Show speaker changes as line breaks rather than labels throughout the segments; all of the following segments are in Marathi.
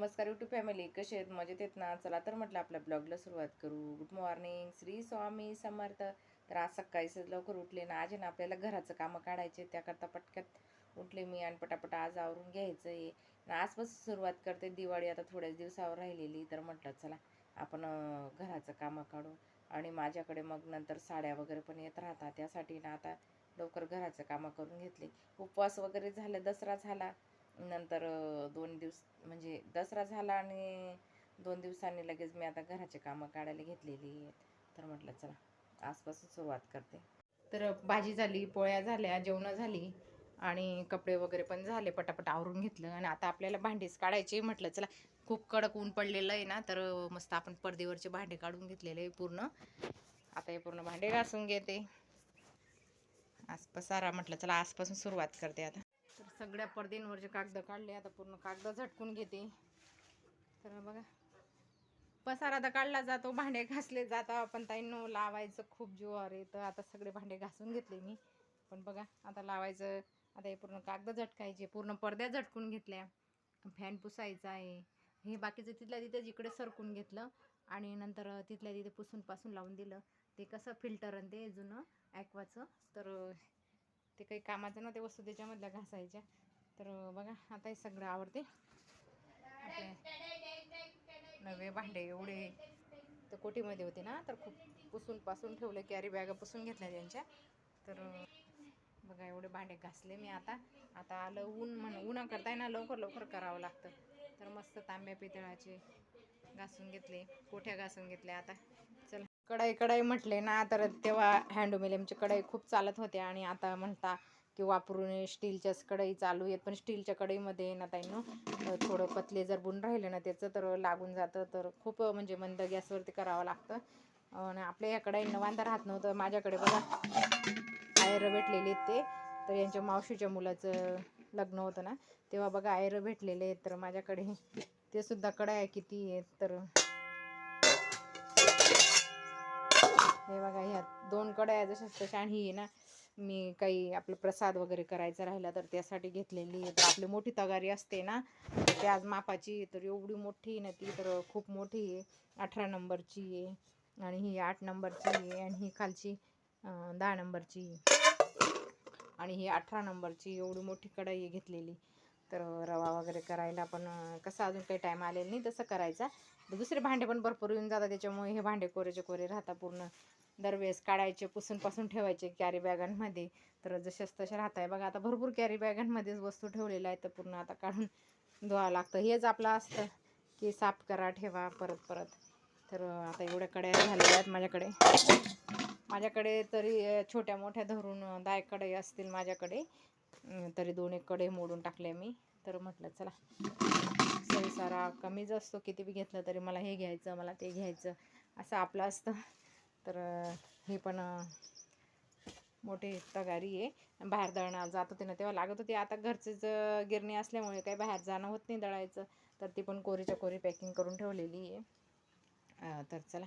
नमस्कार यूट्यूब फॅमिली कसे आहेत? मजेत येत ना? चला तर म्हटलं आपल्या ब्लॉगला सुरुवात करू. Good morning Shri Swami Samarth. तर आज सकाळीच लवकर उठले ना आज ना आपल्याला घराचं कामं काढायचे त्याकरता पटक्यात उठले मी आणि पटापट आज आवरून घ्यायचं आहे आणि आजपासून सुरुवात करते. दिवाळी आता थोड्याच दिवसावर राहिलेली तर म्हटलं चला आपण घराचं कामं काढू. आणि माझ्याकडे मग नंतर साड्या वगैरे पण येत राहतात. त्यासाठी ना आता लवकर घराचं कामं करून घेतले. उपवास वगैरे झाले दसरा झाला. नंतर दोन दिवस म्हणजे दसरा झाला आणि दोन दिवसांनी लगेच मी आता घराचे कामं काढायला घेतलेली आहेत. तर म्हटलं चला आजपासून सुरुवात करते. तर भाजी झाली पोळ्या झाल्या जेवणं झाली आणि कपडे वगैरे पण झाले पटापट आवरून घेतलं आणि आता आपल्याला भांडीच काढायचे म्हटलं चला खूप कडक ऊन पडलेलं आहे ना तर मस्त आपण पडदेवरचे भांडे काढून घेतलेले पूर्ण. आता हे पूर्ण भांडे घासून घेते. आसपास सारा म्हटलं चला आजपासून सुरुवात करते आता. सगळ्या पडद्यांवरचे कागद काढले. आता पूर्ण कागद झटकून घेते. तर बघा. पसारा तर काढला जातो भांडे घासले जाता पण ताईंनो लावायचं खूप जीवावर आहे. तर आता सगळे भांडे घासून घेतले मी. पण बघा आता लावायचं. आता हे पूर्ण कागद झटकायचे. पूर्ण पडद्या झटकून घेतल्या. फॅन पुसायचा आहे. हे बाकीचं तिथल्या तिथं जिकडे सरकून घेतलं. आणि नंतर तिथल्या तिथे पुसून पासून लावून दिलं. ते कसं फिल्टर आणि ते जुनं ॲक्वाचं. तर ते काही कामाचं नव्हते वस्तू त्याच्यामधल्या घासायच्या. तर बघा आता हे सगळं आवडते नवे भांडे एवढे. तर कोटीमध्ये होते ना तर खूप पुसून पासून ठेवले कॅरी बॅगा पुसून घेतल्या त्यांच्या. तर बघा एवढे भांडे घासले मी आता. आता आलं ऊन म्हण उन्हा करताय ना लवकर लवकर करावं लागतं. तर मस्त तांब्या पितळाचे घासून घेतले कोठ्या घासून घेतल्या आता? चला. कढाई कढाई म्हटले ना तर तेव्हा हँडोमिलियमचे कढाई खूप चालत होते आणि आता म्हणता की वापरून स्टीलच्याच कढई चालू आहेत. पण स्टीलच्या कढईमध्ये ना ताईनं थोडं पतले जर बुन राहिले ना त्याचं तर लागून जातं. तर खूप म्हणजे मंद गॅसवरती करावं लागतं. आणि आपल्या या कढईनं वांदा राहत नव्हतं. माझ्याकडे बघा आयर भेटलेले आहेत ते. तर यांच्या मावशीच्या मुलाचं लग्न होतं ना तेव्हा बघा आयर भेटलेले आहेत. तर माझ्याकडे ते सुद्धा कढाया किती आहेत. तर हे बघा ह्या दोन कढया जशाच तशा आणि ही आहे ना मी काही आपलं प्रसाद वगैरे करायचा राहिला तर त्यासाठी घेतलेली आहे. तर आपली मोठी तगारी असते ना तर ती आज मापाची तर एवढी मोठी आहे ना ती तर खूप मोठी आहे. अठरा नंबरची आहे आणि ही आठ नंबरची आहे आणि ही खालची दहा नंबरची आणि ही अठरा नंबरची एवढी मोठी कढई घेतलेली. तर रवा वगैरे करायला पण कसा कसं अजून काही टाईम आलेला नाही तसं करायचा. दुसरे भांडे पण भरपूर येऊन जातात त्याच्यामुळे हे भांडे कोरेचे कोरे राहतात पूर्ण. दरवेळेस काढायचे पुसून पासून ठेवायचे कॅरी बॅगांमध्ये तर जसेच तसे राहत आहे बघा आता भरपूर कॅरी बॅगांमध्येच वस्तू ठेवलेल्या आहेत. तर पूर्ण आता काढून धुवावं लागतं. हेच आपलं असतं की साफ करा ठेवा परत परत. तर आता एवढ्या कड्या झालेल्या आहेत माझ्याकडे. माझ्याकडे तरी छोट्या मोठ्या धरून अं, दहा कढई असतील माझ्याकडे. तरी दोन एक कढई मोडून टाकले मी. तर म्हटलं चला संसारा कमीच असतो. किती बी घेतलं तरी मला हे घ्यायचं मला ते घ्यायचं. असं आपलं असतं. तर हे पण मोठी तगारी आहे. बाहेर दळणार जात होते ना तेव्हा लागत होती. आता घरचेच गिरणी असल्यामुळे काही बाहेर जाणं होत नाही दळायचं. तर ती पण कोरीच्या कोरी पॅकिंग करून ठेवलेली आहे. तर चला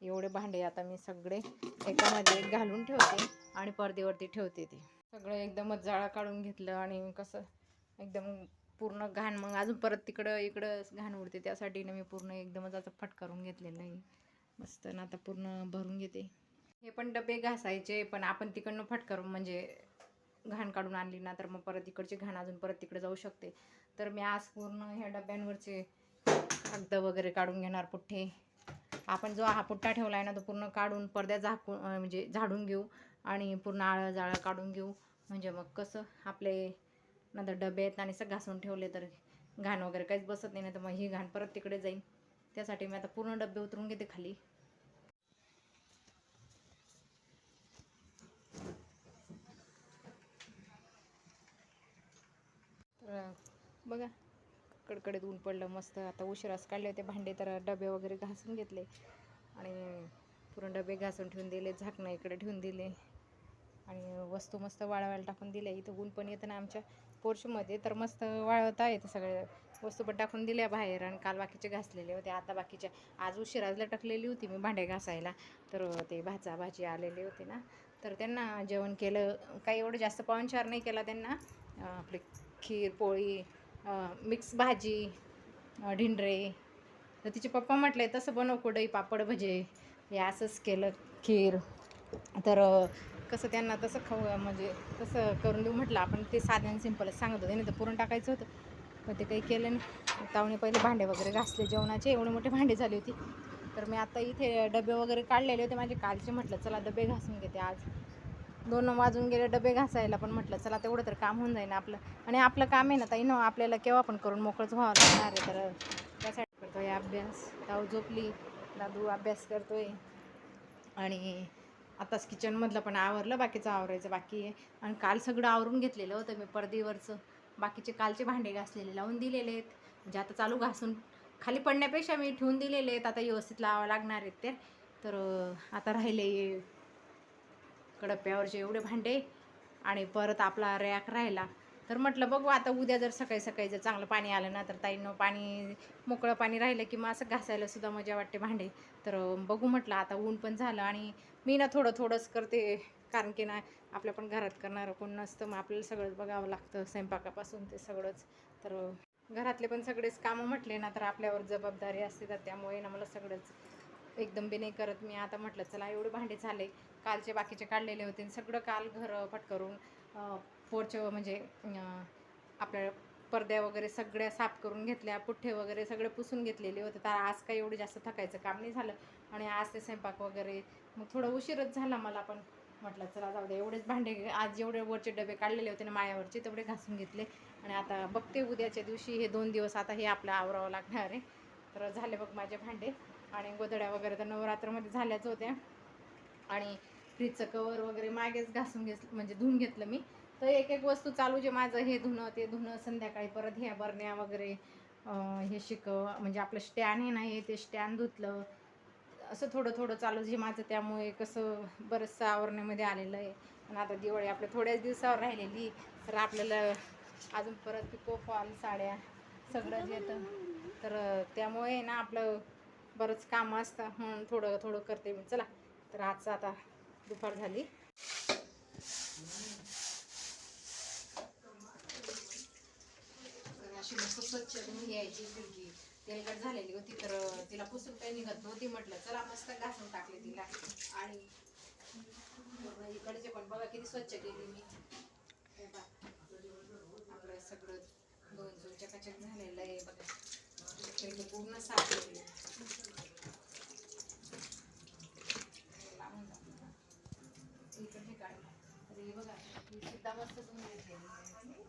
एवढे भांडे आता मी सगळे एकामध्ये एक घालून ठेवते आणि पडदेवरती ठेवते ते. सगळं एकदमच जाळा काढून घेतलं आणि कसं एकदम पूर्ण घाण. मग अजून परत तिकडं इकडं घाण उडते. त्यासाठी ना मी पूर्ण एकदमच असं फट करून घेतलेलं आहे. मस्त ना आता पूर्ण भरून घेते. हे पण डबे घासायचे पण आपण तिकडनं फटकर म्हणजे घाण काढून आणली ना तर मग परत इकडची घाण अजून परत तिकडे जाऊ शकते. तर मी आज पूर्ण ह्या डब्यांवरचे कागद वगैरे काढून घेणार पुठ्ठे. आपण जो हा पुट्टा ठेवला आहे ना तो पूर्ण काढून पडद्या झाकून म्हणजे झाडून घेऊ आणि पूर्ण आळं जाळं काढून घेऊ. म्हणजे मग कसं आपले नंतर डबे आहेत आणि सगळं घासून ठेवले तर घाण वगैरे काहीच बसत नाही ना तर मग ही घाण परत तिकडे जाईल त्यासाठी मी आता पूर्ण डबे उतरून घेते खाली. तर बघा कडकडीत ऊन पडलं मस्त. आता उशिरास काढले होते भांडे तर डबे वगैरे घासून घेतले. आणि पूर्ण डबे घासून ठेवून दिले झाकणं इकडे ठेवून दिले. आणि वस्तू मस्त वाळवायला टाकून दिल्या. इथं ऊन पण येतं ना आमच्या पोर्शमध्ये तर मस्त वाळवता येतं सगळे. वस्तू पण टाकून दिल्या बाहेर आणि काल बाकीचे घासलेले होते. आता बाकीच्या आज उशिराजला टाकलेली होती मी भांडे घासायला. तर ते भाचा भाजी आलेले होते ना. तर त्यांना जेवण केलं. काही एवढं जास्त पाहुणचार नाही केला त्यांना. आपली खीर पोळी मिक्स भाजी ढिंडरे. तर तिचे पप्पा म्हटले तसं बनव कुठंही पापड भजे. हे असंच केलं खीर. तर कसं त्यांना तसं खाऊ म्हणजे तसं करून देऊ म्हटलं. आपण ते साधं आणि सिंपलच सांगत होते. नाही तर पुरण टाकायचं होतं. पण ते काही केलं नाही. तावणे पहिले भांडे वगैरे घासले जेवणाचे. एवढे मोठे भांडे झाली होती. तर मी आता इथे डबे वगैरे काढलेले होते. माझे कालचे म्हटलं चला डबे घासून घेते आज. दोन वाजून गेले डबे घासायला पण म्हटलं चला तेवढं तर काम होऊन जाईल आपलं. आणि आपलं काम आहे ना ताई ना आपल्याला केव्हा पण करून मोकळंच व्हावं लागणार आहे. तर त्यासाठी करतोय अभ्यास. ताऊ झोपली दादू अभ्यास करतोय. आणि आताच किचनमधलं पण आवरलं बाकीचं आवरायचं बाकी आहे. आणि काल सगळं आवरून घेतलेलं होतं मी पडदीवरचं बाकीचे कालचे भांडे घासलेले लावून दिलेले आहेत. म्हणजे आता चालू घासून खाली पडण्यापेक्षा मी ठेवून दिलेले आहेत. आता व्यवस्थित लावावं लागणार आहेत ते. तर आता राहिले कडप्यावरचे एवढे भांडे आणि परत आपला रॅक राहिला. तर म्हटलं बघू आता उद्या जर सकाळी सकाळी जर चांगलं पाणी आलं ना तर ताईनं पाणी मोकळं पाणी राहिलं की मग असं घासायला सुद्धा मजा वाटते भांडे. तर बघू म्हटलं आता ऊन पण झालं आणि मी ना थोडं थोडंच करते कारण की नाही आपल्या पण घरात करणारं कोण नसतं मग आपल्याला सगळंच बघावं लागतं स्वयंपाकापासून ते सगळंच. तर घरातले पण सगळेच कामं म्हटले ना तर आपल्यावर जबाबदारी असते तर त्यामुळे ना मला सगळंच एकदम बी नाही करत. मी आता म्हटलं चला एवढे भांडे झाले कालचे बाकीचे काढलेले होते आणि सगळं काल घर पटकरून पोर्च म्हणजे आपल्या पडद्या वगैरे सगळ्या साफ करून घेतल्या पुठ्ठे वगैरे सगळे पुसून घेतलेले होते तर आज काही एवढं जास्त थकायचं काम नाही झालं आणि आज ते स्वयंपाक वगैरे मग थोडं उशीरच झाला मला पण. म्हटलं चला जाऊ दे एवढेच भांडे आज जेवढे वरचे डबे काढलेले होते ना मायावरचे तेवढे घासून घेतले. आणि आता बघते उद्याच्या दिवशी हे दोन दिवस आता हे आपलं आवरावं लागणार आहे. तर झाले बघ माझे भांडे. आणि गोधड्या वगैरे तर नवरात्रमध्ये झाल्याच होत्या. आणि फ्रीजचं कवर वगैरे मागेच घासून घेत म्हणजे धुवून घेतलं मी. तर एक एक वस्तू चालू जे माझं हे धुणं ते धुणं संध्याकाळी परत ह्या बरण्या वगैरे हे शिकव म्हणजे आपलं स्टँड हे नाही ते स्टँड धुतलं. असं थोडं थोडं चालू जे माझं त्यामुळे कसं बरंचसं आवरण्यामध्ये आलेलं आहे. आणि आता दिवाळी आपल्या थोड्याच दिवसावर राहिलेली तर आपल्याला अजून परत पिको फॉल साड्या सगळं येतं. तर त्यामुळे ना आपलं बरंच काम असतं म्हणून थोडं थोडं करते मी. चला तर आजचं आता दुपार झाली. तर अशी मस्त स्वच्छ यायची तेलकट झालेली होती तर तिला पुसून काही निघत नव्हती म्हटलं चला मस्त घासून टाकले तिला. आणि इकडचे पण बघा किती स्वच्छ केली मी. आपलं सगळं दोन दोन चकाचक झालेलं आहे बघा. पूर्ण साफ केली. लावून टाकलं. इकडे हे काढलं. बघा ही सुद्धा मस्त धुवून घेतलेली आहे.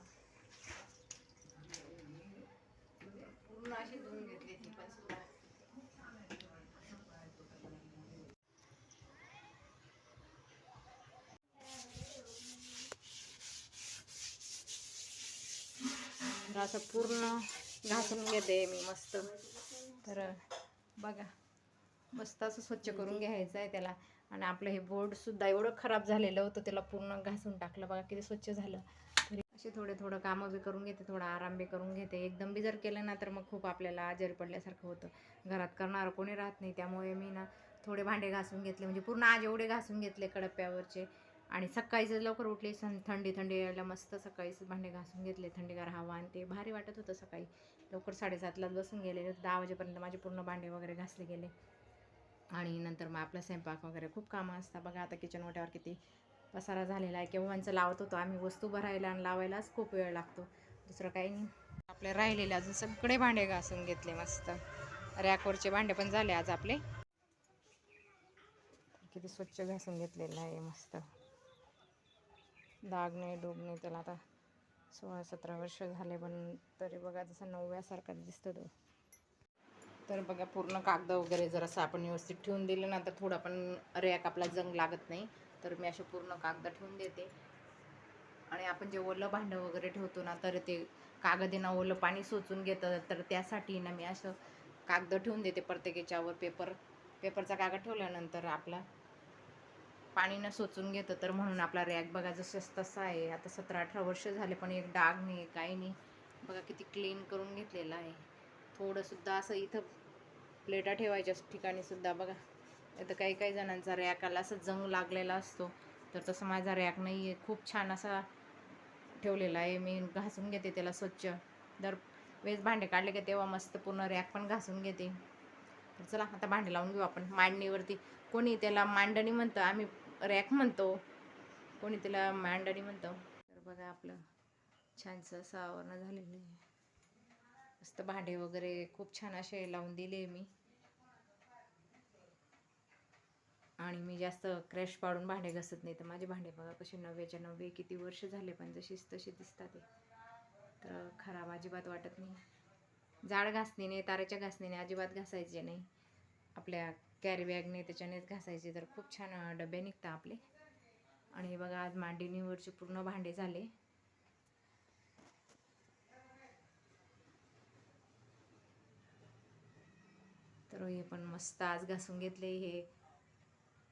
पूर्ण अशी धुवून घेतली ती पण सुद्धा असं पूर्ण घासून घेते मी मस्त. तर बघा मस्त असं स्वच्छ करून घ्यायचं आहे त्याला. आणि आपलं हे बोर्ड सुद्धा एवढं खराब झालेलं होतं त्याला पूर्ण घासून टाकलं. बघा किती स्वच्छ झालं. असे थोडे थोडं कामं बी करून घेते थोडा आराम बी करून घेते. एकदम बी जर केलं ना तर मग खूप आपल्याला आजारी पडल्यासारखं होतं. घरात करणारं कोणी राहत नाही. त्यामुळे मी ना थोडे भांडे घासून घेतले. म्हणजे पूर्ण आज एवढे घासून घेतले कडप्प्यावरचे आणि सकाळीच लवकर उठले सं थंडी थंडी यायला मस्त सकाळीच भांडे घासून घेतले. थंडीगार हवा आणि ते भारी वाटत होतं सकाळी. लवकर साडेसातलाच बसून गेले. दहा वाजेपर्यंत माझे पूर्ण भांडे वगैरे घासले गेले. आणि नंतर मग आपला स्वयंपाक वगैरे खूप कामं असतात. बघा आता किचन वाट्यावर किती पसारा झालेला आहे. केव्हांचं लावत होतो आम्ही वस्तू भरायला आणि लावायलाच खूप वेळ लागतो. दुसरं काही नाही. आपले राहिलेले अजून सगळे भांडे घासून घेतले मस्त. रॅकवरचे भांडे पण झाले आज आपले. किती स्वच्छ घासून घेतलेलं आहे मस्त. दाग नाही डोब नाही त्याला आता सोळा सतरा वर्ष झाले पण तरी बघा जसं नवव्यासारखाच दिसतो तो. तर बघा पूर्ण कागद वगैरे जर असं आपण व्यवस्थित ठेवून दिलं ना तर थोडा पण रॅक आपला जंग लागत नाही. तर मी असे पूर्ण कागद ठेवून देते. आणि आपण जे ओलं भांडं वगैरे ठेवतो ना तर ते कागदीना ओलं पाणी सोचून घेतं तर त्यासाठी ना मी असं कागद ठेवून देते प्रत्येक याच्यावर पेपर. पेपरचा कागद ठेवल्यानंतर आपला पाणी न सोचून घेतं. तर म्हणून आपला रॅक बघा जसं तसा आहे. आता सतरा अठरा वर्ष झाले पण एक डाग नाही काही नाही. बघा किती क्लीन करून घेतलेलं आहे. थोडंसुद्धा असं इथं प्लेटा ठेवायच्या ठिकाणीसुद्धा बघा. आता काही काही जणांचा रॅकाला असं जंग लागलेला असतो. तर तसं माझा रॅक नाही आहे खूप छान असा ठेवलेला आहे. मी घासून घेते त्याला स्वच्छ. दर वेळेस भांडे काढले की तेव्हा मस्त पूर्ण रॅक पण घासून घेते. तर चला आता भांडे लावून घेऊ आपण. मांडणीवरती. कोणी त्याला मांडणी म्हणतं आम्ही रॅक म्हणतो. कोणी त्याला मांडणी म्हणतो. तर बघा आपलं छानसं असं आवरणं झालेलं आहे. मस्त भांडे वगैरे खूप छान असे लावून दिले मी. आणि मी जास्त क्रॅश पाडून भांडे घसत नाही. तर माझे भांडे बघा कसे नव्याच्या नव्हे. किती वर्ष झाले पण जशीच तशी दिसतात ते तर खराब अजिबात वाटत नाही. जाड घासणीने तारेच्या घासणीने अजिबात घासायचे नाही. आपल्या कॅरी बॅगने त्याच्यानेच घासायचे. तर खूप छान डबे निघतात आपले. आणि हे बघा आज मांडणीवरचे पूर्ण भांडे झाले. तर हे पण मस्त आज घासून घेतले हे.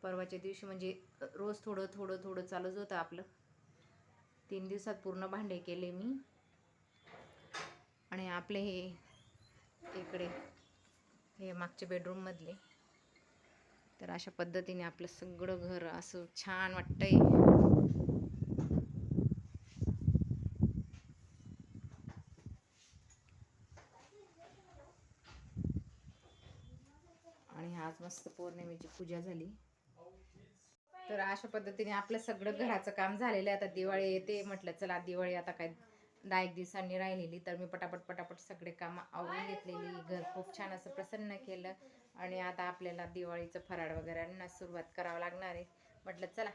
परवाच्या दिवशी म्हणजे रोज थोडं थोडं थोडं चालूच होतं आपलं. तीन दिवसात पूर्ण भांडे केले मी. आणि आपले हे इकडे हे मागच्या बेडरूममधले तर अशा पद्धतीने आपलं सगळं घर असं छान वाटतंय. आणि आज मस्त पौर्णिमेची पूजा झाली. तर अशा पद्धतीने आपलं सगळं घराचं काम झालेलं आहे. आता दिवाळी येते म्हटलं चला दिवाळी आता काय दहा एक दिवसांनी राहिलेली तर मी पटापट पटापट सगळे कामं आवरून घेतलेली. घर खूप छान असं प्रसन्न केलं. आणि आता आपल्याला दिवाळीचं फराळ वगैरे सुरुवात करावं लागणार आहे. म्हटलं चला